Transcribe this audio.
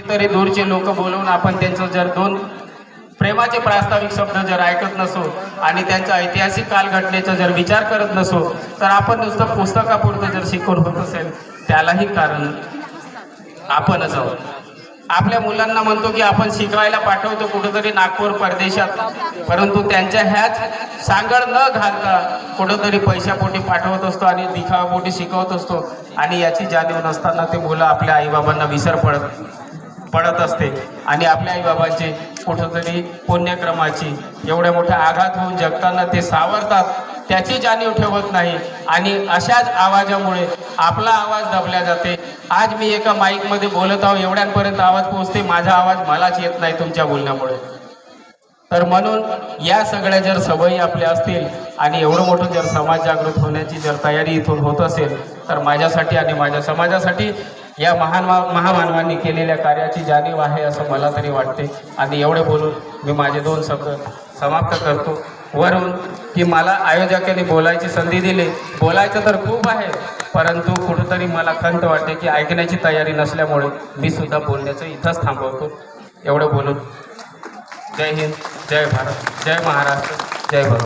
तरी दूरचे लोक बोलवून आपण त्यांचं जर दोन प्रेमाचे प्रास्ताविक शब्द जर ऐकत नसो आणि त्यांच्या ऐतिहासिक कालघटनेचा जर विचार करत नसो तर आपण नुसतं पुस्तकापुरतं जर शिकवण होत असेल त्यालाही कारण आपणच आहोत. आपल्या मुलांना म्हणतो की आपण शिकवायला पाठवतो कुठंतरी नागपूर परदेशात परंतु त्यांच्या ह्याच सांगड न घालता कुठंतरी पैशापोटी पाठवत असतो आणि दिखावापोटी शिकवत असतो आणि याची जाणीव नसताना ते मुलं आपल्या आईबाबांना विसर पडत पडत असते. आणि आपल्या आईबाबांचे कुठंतरी पुण्यक्रमाची एवढ्या मोठ्या आघात होऊन जगताना ते सावरतात त्याची जाणीव ठेवत नाही. आणि अशाच आवाजामुळे आपला आवाज दबल्या जाते. आज मी एका माईकमध्ये बोलत आहो एवढ्यांपर्यंत आवाज पोहोचते. माझा आवाज मलाच येत नाही तुमच्या बोलण्यामुळे. तर म्हणून या सगळ्या जर सवयी आपल्या असतील आणि एवढं मोठं जर समाज जागृत होण्याची जर तयारी इथून होत असेल तर माझ्यासाठी आणि माझ्या समाजासाठी या महान महामानवांनी केलेल्या कार्याची जाणीव आहे असं मला तरी वाटते. आणि एवढे बोलून मी माझे दोन शब्द समाप्त करतो. वरून की मला आयोजकांनी बोलायची संधी दिली. बोलायचं तर खूप आहे परंतु कुठंतरी मला खंत वाटते की ऐकण्याची तयारी नसल्यामुळे मी सुद्धा बोलण्याचं इथंच थांबवतो. एवढं बोलून. जय हिंद. जय भारत जय महाराष्ट्र जय भारत.